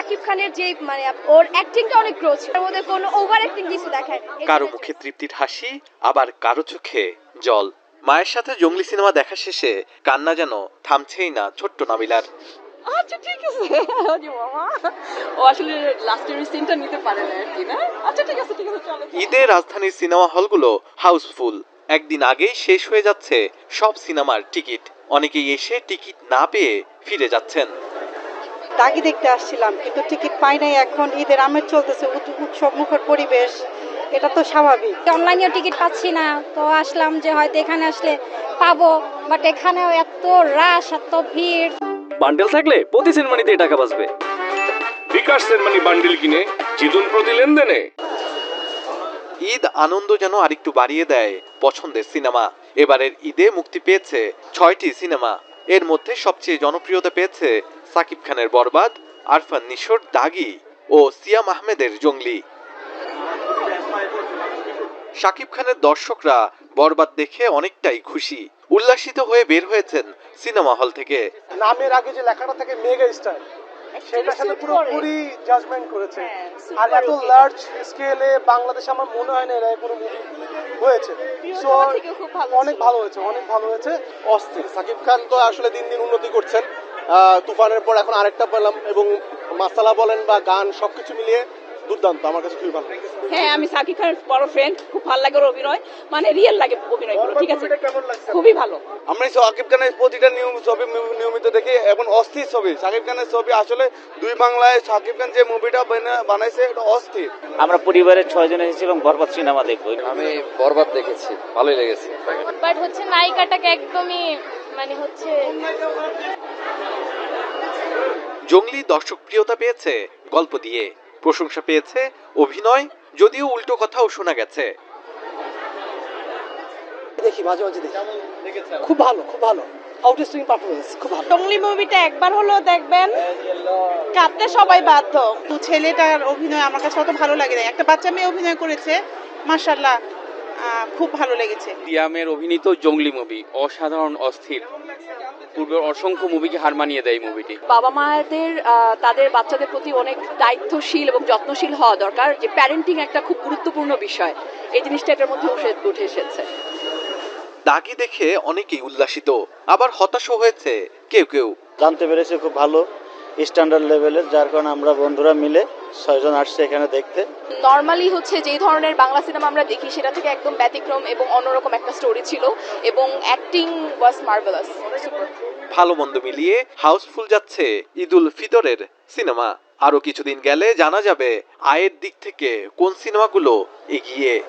সাকিব খানের যে মানে ওর অ্যাক্টিংটা অনেক গ্রো ছিল ওর মধ্যে কোনো ওভার অ্যাক্টিং কিছু দেখায় কারও মুখে তৃপ্তির হাসি আবার কারও চোখে জল। মায়ের সাথে জঙ্গলি সিনেমা দেখা শেষে কান্না যেন থামছেই না ছোট্ট নাবিলার। আচ্ছা ঠিক আছে। ও আসলে লাস্টের সিনটা নিতে পারে না কি না? আচ্ছা ঠিক আছে ঠিক আছে চলো ঈদে রাজধানীর সিনেমা হলগুলো হাউসফুল। একদিন আগেই শেষ হয়ে যাচ্ছে সব সিনেমার টিকিট। অনেকেই এসে টিকিট না পেয়ে ফিরে যাচ্ছেন। দাগি দেখতে আসছিলাম কিন্তু টিকিট পাই নাই এখন। ঈদের আমেজ চলতেছে উৎসব মুখর পরিবেশ এটা তো স্বাভাবিক। অনলাইনেও টিকিট পাচ্ছি না তো আসলাম যে হয়তো এখানে আসলে পাবো বাট এখানেও এত রাশ এত ভিড়। বান্ডেল থাকলে প্রতি সিনেমানিতে টাকা বাঁচবে। বিকাশ সেনমানি বান্ডিল কিনে জিতুন প্রতি লেনদেনে। ঈদ আনন্দ যেন আরেকটু বাড়িয়ে দেয় পছন্দের সিনেমা। এবারের ঈদে মুক্তি পেয়েছে ছয়টি সিনেমা। এর মধ্যে সবচেয়ে জনপ্রিয়তা পেয়েছে সাকিব খানের বরবাদ, আরফান নিশোর দাগি ও সিয়াম আহমেদের জঙ্গলি। সাকিব খানের দর্শকরা বরবাদ দেখে অনেকটাই খুশি। উল্লাসিত হয়ে বের হয়েছেন সিনেমা হল থেকে। নামের আগে যে লেখাটা থাকে, মেগা স্টার। সেটার সাথে পুরোপুরি জাজমেন্ট করেছে। আর এত লার্জ স্কেলে বাংলাদেশে আমার মনে হয় না এরা কোনো মুভি হয়েছে। সো অনেক ভালো হয়েছে অনেক ভালো হয়েছে। অস্থির। সাকিব খান তো আসলে দিন দিন উন্নতি করছেন। তুফানের পর এখন আরেকটা পেলাম এবং মাসালা বলেন বা গান সবকিছু মিলিয়ে দুর্দান্ত আমার কাছে খুবই ভালো হ্যাঁ আমি সাকিব খানের বড় ফ্রেন্ড খুব ভালো লাগে ওর অভিনয়। মানে রিয়েল লাগে অভিনয়গুলো ঠিক আছে? খুবই ভালো। আমরা সাকিব খানের প্রতিটা নিয়ম ছবি নিয়মিত দেখি এবং অস্থির ছবি। সাকিব খানের ছবি আসলে দুই বাংলায় সাকিব খান যে মুভিটা বানাইছে এটা অস্থির। আমরা পরিবারের ছয়জন এসেছিলাম বরবাদ সিনেমা দেখব। আমি বরবাদ দেখেছি ভালোই লেগেছে। বাট হচ্ছে নায়িকাটাকে একদমই মানে হচ্ছে জঙ্গলি দর্শক প্রিয়তা পেয়েছে গল্প দিয়ে। প্রশংসা পেয়েছে অভিনয় যদিও উল্টো কথাও শোনা গেছে। দেখি মাঝে মাঝে দেখি। খুব ভালো খুব ভালো। আউটস্ট্যান্ডিং পারফরমেন্স খুব ভালো। টংলি মুভিটা একবার হলেও দেখবেন। কাঁদতে সবাই বাধ্য। তো ছেলেটার অভিনয় আমার কাছে অত ভালো লাগে না। একটা বাচ্চা মেয়ে অভিনয় করেছে মার্শাল্লাহ খুব ভালো লেগেছে। দিয়ামের অভিনীত জঙ্গলি মুভি অসাধারণ অস্থির। পূর্বের অসংখ্য মুভিকে হার মানিয়ে দেয় মুভিটি বাবা আহ, তাদের বাচ্চাদের প্রতি অনেক দায়িত্বশীল এবং যত্নশীল হওয়া দরকার যে প্যারেন্টিং একটা খুব গুরুত্বপূর্ণ বিষয়। এই জিনিসটা এটার মধ্যে উঠে উঠে এসেছে। দাগি দেখে অনেকেই উল্লাসিত আবার হতাশও হয়েছে কেউ কেউ। জানতে পেরেছে খুব ভালো স্ট্যান্ডার্ড লেভেলের যার কারণে আমরা বন্ধুরা মিলে ছয়জন আসছে এখানে দেখতে। নর্মালি হচ্ছে যেই ধরনের বাংলা সিনেমা আমরা দেখি সেটা থেকে একদম ব্যতিক্রম এবং অন্যরকম একটা স্টোরি ছিল এবং অ্যাক্টিং ওয়াজ মার্ভেলাস ভালো মন্দ মিলিয়ে হাউসফুল যাচ্ছে ঈদুল ফিতরের সিনেমা। আরও কিছুদিন গেলে জানা যাবে, আয়ের দিক থেকে কোন সিনেমাগুলো এগিয়ে